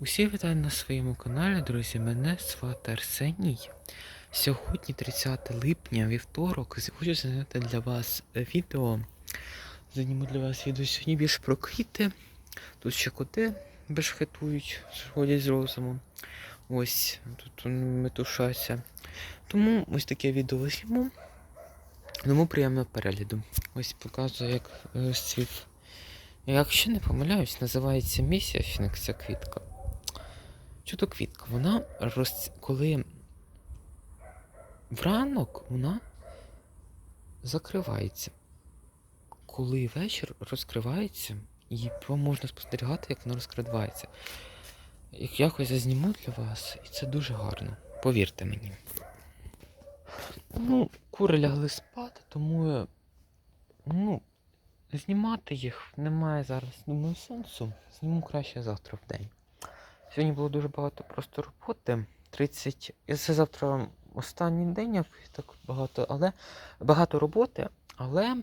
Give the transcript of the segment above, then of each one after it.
Усі вітаю на своєму каналі, друзі. Мене звати Арсеній. Сьогодні 30 липня, вівторок, хочу зняти для вас відео. Зніму для вас відео сьогодні більш про квіти. Тут ще коти бешхетують, сходять з розуму. Ось тут метушаться. Тому ось таке відео зніму. Тому приємного перегляду. Ось показую, як е, світ. Якщо не помиляюсь, називається місія Фінікс ця квітка. Що квітка? Вона роз... коли вранок вона закривається. Коли вечір розкривається, і можна спостерігати, як вона розкривається. Як якось я зніму для вас, і це дуже гарно. Повірте мені. Ну, кури лягли спати, тому ну, знімати їх немає зараз, думаю, сенсу. Зніму краще завтра в день. Сьогодні було дуже багато просто роботи. 30. і Це завтра останній день, я так багато, але багато роботи, але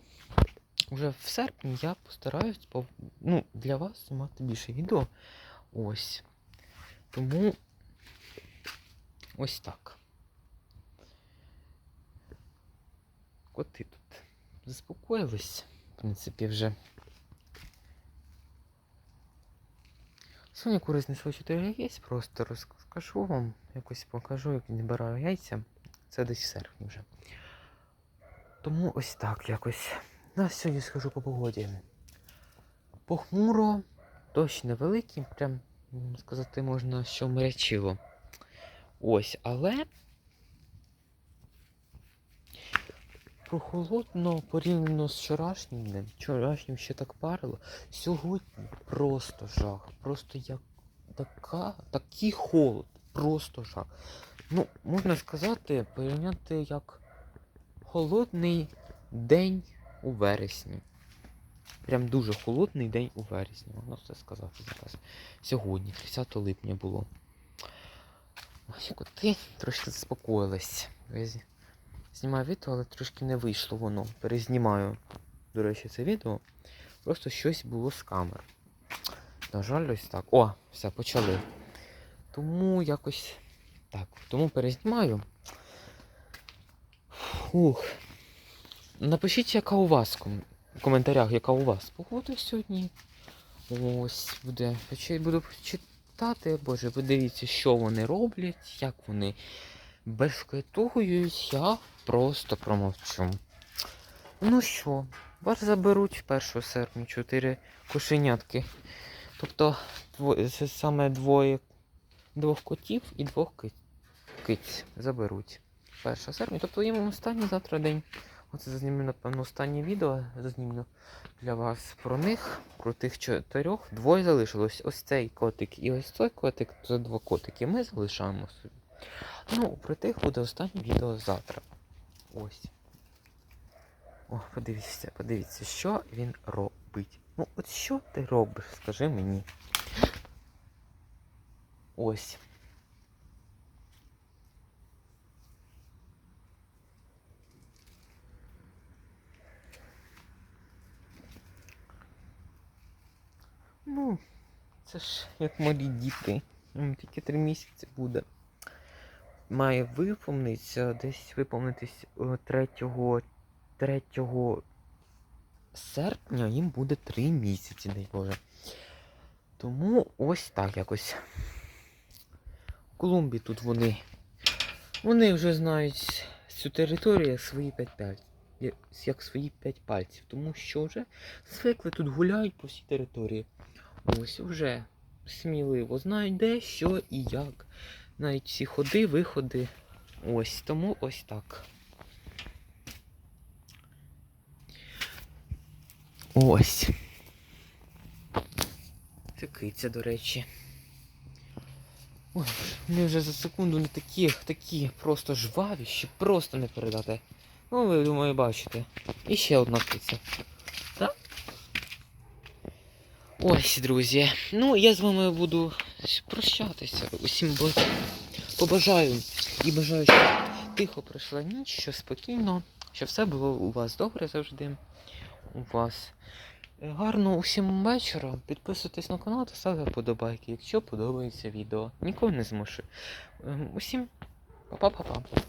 вже в серпні я постараюсь ну, для вас знімати більше відео. Ось. Тому ось так. Коти тут заспокоїлись, в принципі, вже. Сьогодні кури случай 4 яєць, просто розкажу вам, якось покажу, як відбираю яйця. Це десь в серпні вже. Тому ось так якось. На сьогодні скажу по погоді. Похмуро, дощ невеликий, прям сказати можна, що мрячило. Ось, але прохолодно порівняно з вчорашнім днем. Вчорашнім ще так парило. Сьогодні просто жах. Просто як така, такий холод. Просто жах. Ну, можна сказати, порівняти як холодний день у вересні. Прям дуже холодний день у вересні, можна все сказати зараз. Сьогодні, 30 липня було. Ось коти трошки заспокоїлись. Знімаю відео, але трошки не вийшло воно. Перезнімаю, до речі, це відео. Просто щось було з камер. На жаль, ось так. О, все, почали. Тому якось так. Тому перезнімаю. Фух. Напишіть, яка у вас в коментарях, яка у вас погода сьогодні. Ось буде. Буду читати. Боже, ви дивіться, що вони роблять, як вони бешкетують, я просто промовчу. Ну що, вас заберуть 1 серпня 4 кошенятки. Тобто дво- саме двоє двох котів і двох киць заберуть 1 серпня. Тобто їм останній завтра день. Оце зазнімлю, напевно, останнє відео зазнімлю для вас про них, про тих чотирьох. Двоє залишилось. Ось цей котик і ось цей котик. Це два котики. Ми залишаємо собі. Ну, про тих буде останнє відео завтра. Ось. О, подивіться, подивіться, що він робить. Ну, от що ти робиш, скажи мені. Ось. Ну, це ж як малі діти. Тільки три місяці буде. Має виповнитися, десь виповнитись е, 3, 3 серпня їм буде 3 місяці, дай Боже. Тому ось так якось. В Колумбії тут вони. Вони вже знають цю територію як свої 5 пальців. Як свої 5 пальців. Тому що вже звикли тут гуляють по всій території. Ось вже сміливо знають де, що і як. Навіть всі ходи, виходи. Ось, тому ось так. Ось. Це до речі. Ой, вони вже за секунду не такі, такі просто жваві, що просто не передати. Ну, ви думаю, бачите. І ще одна киця. Так? Ось, друзі. Ну, я з вами буду прощатися. Усім побажаю і бажаю, щоб тихо пройшла ніч, що спокійно, що все було у вас добре завжди. У вас. Гарно Гарного усім вечора. Підписуйтесь на канал та ставте вподобайки, якщо подобається відео. Нікого не змушую. Ем, Усім па-па-па-па.